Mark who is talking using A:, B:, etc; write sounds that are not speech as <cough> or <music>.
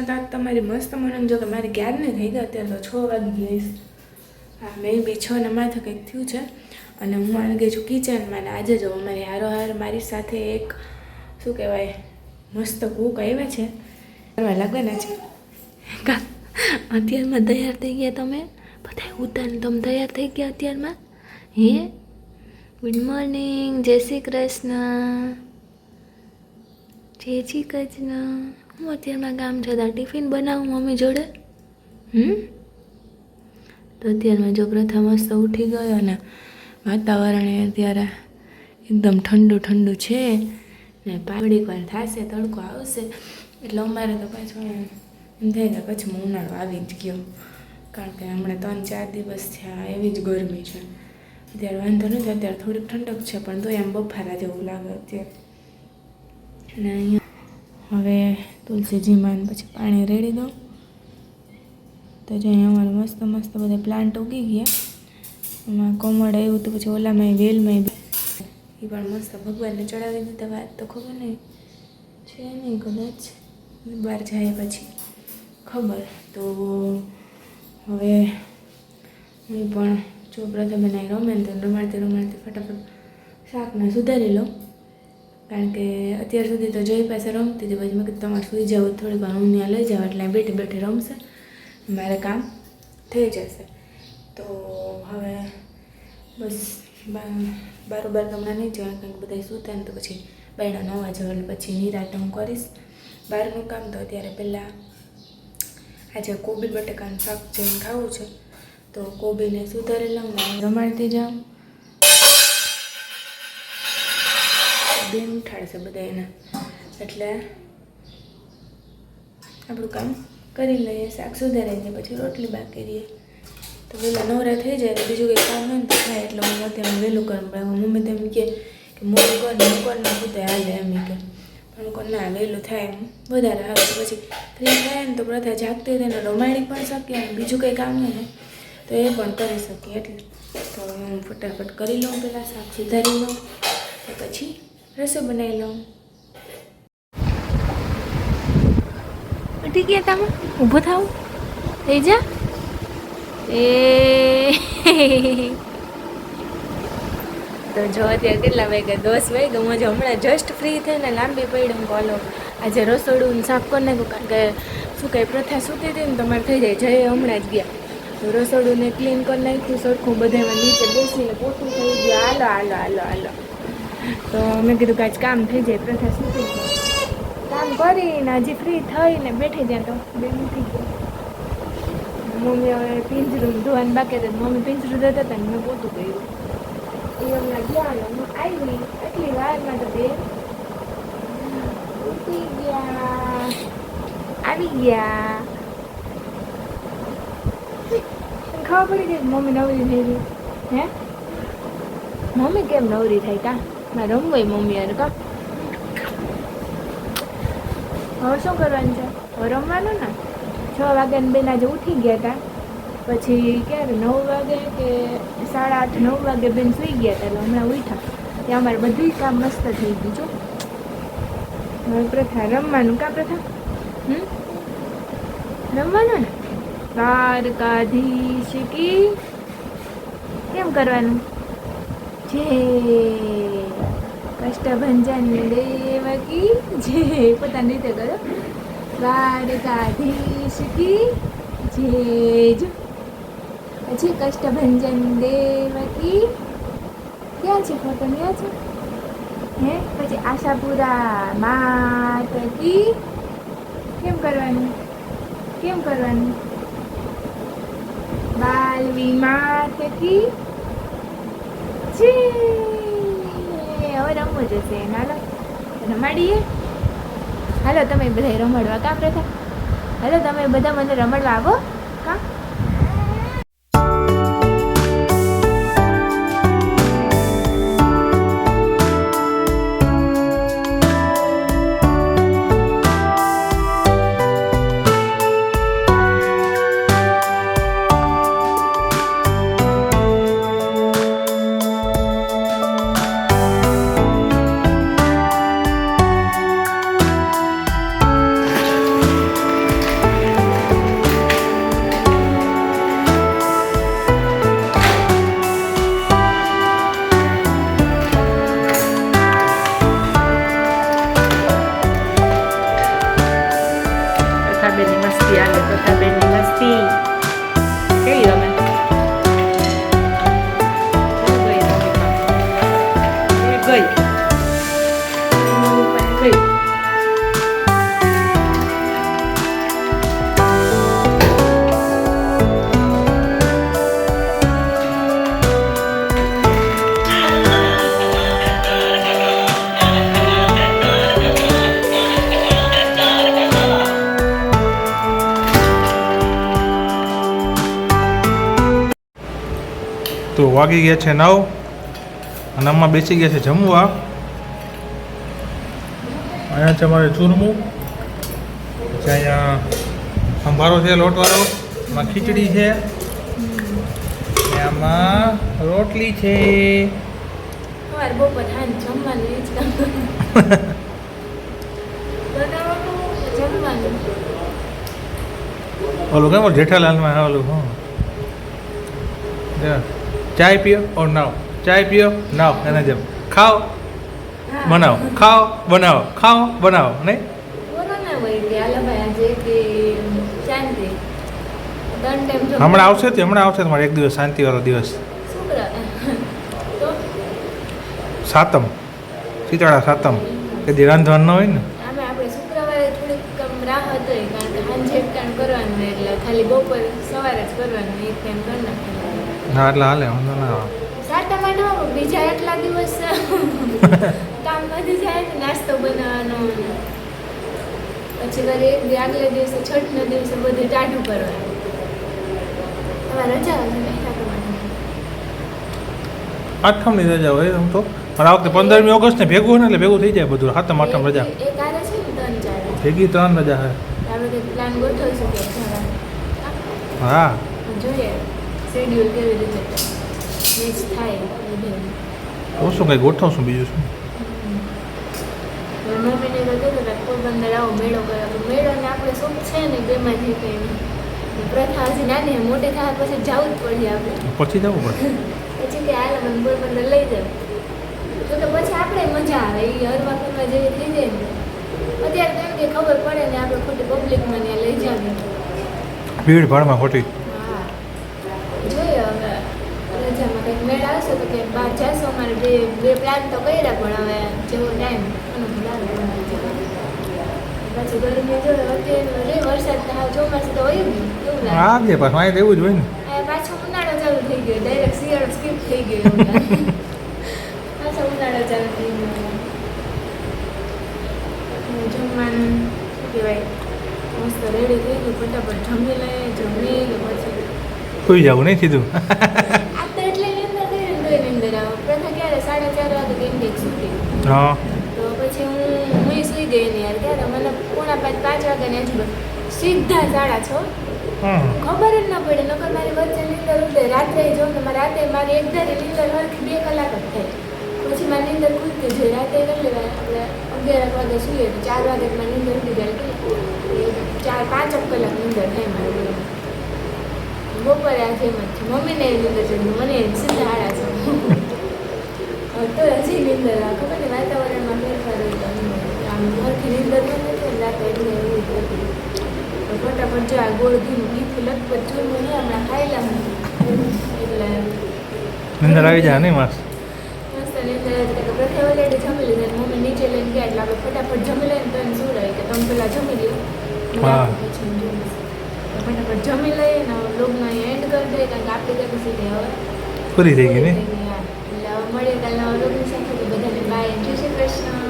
A: કૃષ્ણ તાત તમારી મસ્ત મનન જો કે મારે ક્યારને થઈ ગયા અત્યારે તો છ વાગી ગઈશ હા, મેં બી છ ને માથે કંઈક થયું છે. અને હું આવી ગઈ છું કિચનમાં ને આજે જો અમારી હારો હાર મારી સાથે એક, શું કહેવાય, મસ્ત કૂક આવ્યા છે. કરવા લાગવાના છે. કા, અત્યારમાં તૈયાર થઈ ગયા તમે? બધા ઉતાર તમે તૈયાર થઈ ગયા અત્યારમાં? હે? ગુડ મોર્નિંગ જય શ્રી કૃષ્ણ. જય શ્રી કૃષ્ણ. હું અત્યારમાં ગામ જતા ટિફિન બનાવું મમ્મી જોડે? હમ? તો અત્યારમાં જો પ્રથા મસ્ત ઉઠી ગયો અને વાતાવરણ એ અત્યારે એકદમ ઠંડુ ઠંડુ છે ને પાવડી વાર થશે, તડકો આવશે, એટલે અમારે તો પાછું એમ થાય કે હું ઉનાળો આવી જ ગયો. કારણ કે હમણાં ત્રણ ચાર દિવસ થયા, એવી જ ગરમી છે. અત્યારે વાંધો નથી, અત્યારે થોડીક ઠંડક છે, પણ તો એમ બફારા જેવું લાગે અત્યારે. અને અહીંયા હવે તુલસીજીમાં પછી પાણી રેડી દઉં. તો જો અહીંયા અમારે મસ્ત મસ્ત બધા પ્લાન્ટ ઉગી ગયા. એમાં કોમળ આવ્યું તો પછી ઓલામાં વેલમાં એ પણ મસ્ત ભગવાનને ચડાવી દીધા વાત તો ખબર નહીં. છે નહીં કદાચ. બહાર જાય પછી. ખબર. તો હવે હું પણ જો પ્રથમ બનાવી રમે તો રમાડતી રમાડતી ફટાફટ શાકને સુધારી લઉં. કારણ કે અત્યાર સુધી તો જય પાસે રમતી હતી, પછી મેં કીધું તમારે સુઈ જાવ થોડીક વાર, હું ત્યાં લઈ જાઉં એટલે બેઠી બેઠી રમશે. મારે કામ થઈ જશે. તો હવે બસ બારોબાર હમણાં નહીં જવાનું કારણ કે બધા સૂતા ને તો પછી બાયણા નવા જવા એટલે પછી નિરાતે હું કરીશ. બહારનું કામ તો અત્યારે પહેલાં આજે કોબી બટેકાનું શાક જેમ ખાવું છે. તો કોબીને સુધારી લઉં રમાડતી જાઉં. ઉઠાડશે બધા એને. એટલે આપણું કામ કરી લઈએ, શાક સુધારી દઈએ પછી રોટલી બાકી રહીએ. તો વહેલા નવરા થઈ જાય તો બીજું કંઈ કામ હોય ને થાય. એટલે હું અત્યારે વહેલું કરું. પણ મમ્મી તેમ કે મોટું કર ને કર નાખું હાલે એમ કે પણ ના, વહેલું થાય એમ. વધારે આવે પછી ફ્રી થાય ને તો પ્રથા જાગતી થઈને રમાડી પણ શકીએ અને બીજું કંઈ કામ હોય ને તો એ પણ કરી શકીએ. એટલે તો હું ફટાફટ કરી લઉં પહેલાં શાક સુધારી લઉં. પછી રસોઈ બનાવી લઉં. ઉઠી ગયા તમે? ઊભો થાવ. થઈ જા. એ તો જો અત્યારે કેટલા વાગ્યા? દસ વાગ્યા. હું હજી હમણાં જસ્ટ ફ્રી થઈને લાંબી પડી કોલો આજે રસોડું ને સાફ કરી નાખ્યું કારણ કે શું કંઈ પ્રથા સૂતી હતી ને તમારે થઈ જાય. જય હમણાં જ ગયા. તો રસોડું ને ક્લીન કરી નાખ્યું સરખું. બધામાં નીચે બેસીને પોતું થઈ ગયું. હાલો હાલો હાલો હાલો. તો મેં કીધું કે આજ કામ થઈ જાય, પ્રથા શું થઈ જાય? કામ કરીને હજી ફ્રી થઈને બેઠી ત્યાં તો બે થઈ ગયા મમ્મી હવે પિંજરું ધોવાનું બાકી હતું, મમ્મી પિંજરું ધોતા હતા ને મેં પોતું કર્યું. એ હમણાં ગયા હું આવી એટલી વારમાં તો બે ઉઠી ગયા. આવી ગયા. ખબર પડી ગઈ મમ્મી નવરી થઈ ગઈ? હે? મમ્મી કેમ નવરી થઈ કા? ના રમવાય મમ્મી યાર કા હવે શું કરવાનું છે રમવાનું ને છ વાગ્યાની બેન આજે ઉઠી ગયા હતા પછી ક્યારે નવ વાગે કે સાડા આઠ નવ વાગે બેન સૂઈ ગયા હતા એટલે હમણાં ઉઠ્યા ત્યાં અમારે બધું કામ મસ્ત થઈ ગયું જો પ્રથા રમવાનું કા પ્રથા હમ રમવાનું ને દ્વારકાધીશ કી કેમ કરવાનું જે કષ્ટભંજન દેવકી જે પોતાની રીતે કરો. દ્વારકાધીશ કી જેજ પછી કષ્ટભંજન દેવકી. ક્યાં છે ફોટો ક્યાં છે? હે? પછી આશાપુરા માત કી. કેમ કરવાનું? કેમ કરવાનું? બાલવી માત કી. છે હવે રમવું જશે હાલો. રમાડીએ. હાલો, તમે બધા રમાડવા કામ રહેતા હાલો, તમે બધા મને રમાડવા આવો.
B: તો વાગી ગયા છે નવ અને આમાં બેસી ગયા છે જમવા. અહીંયા છે અમારે ચૂરમું. પછી અહીંયા સંભારો છે લોટવાળો. એમાં ખીચડી છે. આમાં રોટલી છે. ઓલું કેમ જેઠાલાલમાં ઓલું હા. ચાય પીઓ ઓર નાવ ચાય પીઓ નાવ એના જેમ. ખાઓ. બનાવો. ખાઓ બનાવો. ખાઓ બનાવો નહીં. હમણાં આવશે તે હમણાં આવશે તમારે એક દિવસ શાંતિવાળો દિવસ. સાતમ. શીતળા સાતમ. કે જે રાંધવાનું ન હોય ને?
A: ખાલી બપોર સવારે જ કરવાનું એક ટાઈમ
B: હા એટલે હાલે વાંધો ના આવે.
A: સાટામાં ન આવે, બીજા એટલા દિવસ <laughs> કામ વધી જાય ને નાસ્તો બનાવવાનો. પછી ઘરે એક દી આગલે દિવસે છઠના દિવસે બધું ટાઢું કરવાનું. હવે રજા
B: આઠમની રજા હોય હું તો. પણ આ વખતે પંદરમી ઓગસ્ટ ને ભેગું હોય ને એટલે ભેગું થઈ જાય બધું સાતમ આઠમ રજા. ભેગી ત્રણ રજા
A: આપણે પ્લાન
B: હા.
A: જોઈએ. શેડ્યુલ કેવી રીતે મેચ થાય
B: તો શું કંઈ ગોઠવશું બીજું શું?
A: મમ્મીને કીધું કે પોરબંદર આવો મેળો કરે તો મેળો ને આપણે શું છે ને બેમાંથી કંઈ પ્રથા હજી નાની છે, મોટી થાય પછી જવું જ પડે આપણે.
B: પછી જવું પડે.
A: પછી કે હાલ મને પોરબંદર લઈ જાવ તો તો પછી આપણે મજા આવે એ હર ફરવા જેવી થઈ જાય ને. અત્યારે તો કે ખબર પડે ને આપણે ખોટી પબ્લિકમાં ત્યાં લઈ જાવી.
B: ભીડ ભાડમાં ખોટી
A: હા જોઈએ હવે રજામાં કંઈક કંઈક બહાર જશો અમારે બે બે પ્લાન તો કર્યા પણ હવે જેવો ટાઈમ પછી ગરમી જોઈએ અત્યારે વરસાદ ચોમાસું તો હોય ને
B: હા જે એવું જ હોય ને.
A: પાછો ઉનાળો ચાલુ થઈ ગયો ડાયરેક્ટ શિયાળો સ્કીપ થઈ ગયો પાછો ઉનાળો ચાલુ થઈ ગયો જમવાનું શું કહેવાય મસ્ત રેડી થઈ ગયું ફટાફટ જમી લઈએ જમી પછી
B: સુઈ જવું નહીં સીધું
A: આ તો એટલે નિંદર થઈ ને તોય નિંદર આવે પ્રથા સાડા ચાર વાગે કેમ કે સુધી
B: હા.
A: તો પછી હું હું સુઈ ગઈ ને યાર ક્યારે? મને પોણા પાંચ પાંચ વાગ્યાની આજુબાજુ સીધા સાડા છ. ખબર જ ના પડે નકર મારી વચ્ચે નીંદર ઉડે રાત્રે જો ને રાતે મારી એક ધારી નીંદર હરખી બે કલાક જ થાય. પછી મારી નીંદર ખુલતી જોઈએ રાતે વાર આપણે અગિયાર વાગે સુઈએ તો ચાર વાગે મારી નીંદર ઉડી જાય. એટલે ચાર પાંચ કલાક નીંદર થાય મારી બપોરે આજે એમ જ છે. મમ્મીને નીંદર છે મને સીધા આડા છે. તો હજી નીંદર આવે ખબર ને વાતાવરણમાં ફેરફાર આમ ઘરથી નીંદર ન નથી રાતે એટલે એવું જ ફટાફટ જો આ ગોળ ઘીનું મીઠું લગભગ ચૂરમું નહીં હમણાં ખાયેલા એટલે
B: અંદર આવી જાય નહીં માસ
A: નીંદર હતી
B: પૂરી થઈ ગઈ ને?
A: મળીએ કાલના અવલોકન સાથે. બધાને બાય જય શ્રી કૃષ્ણ.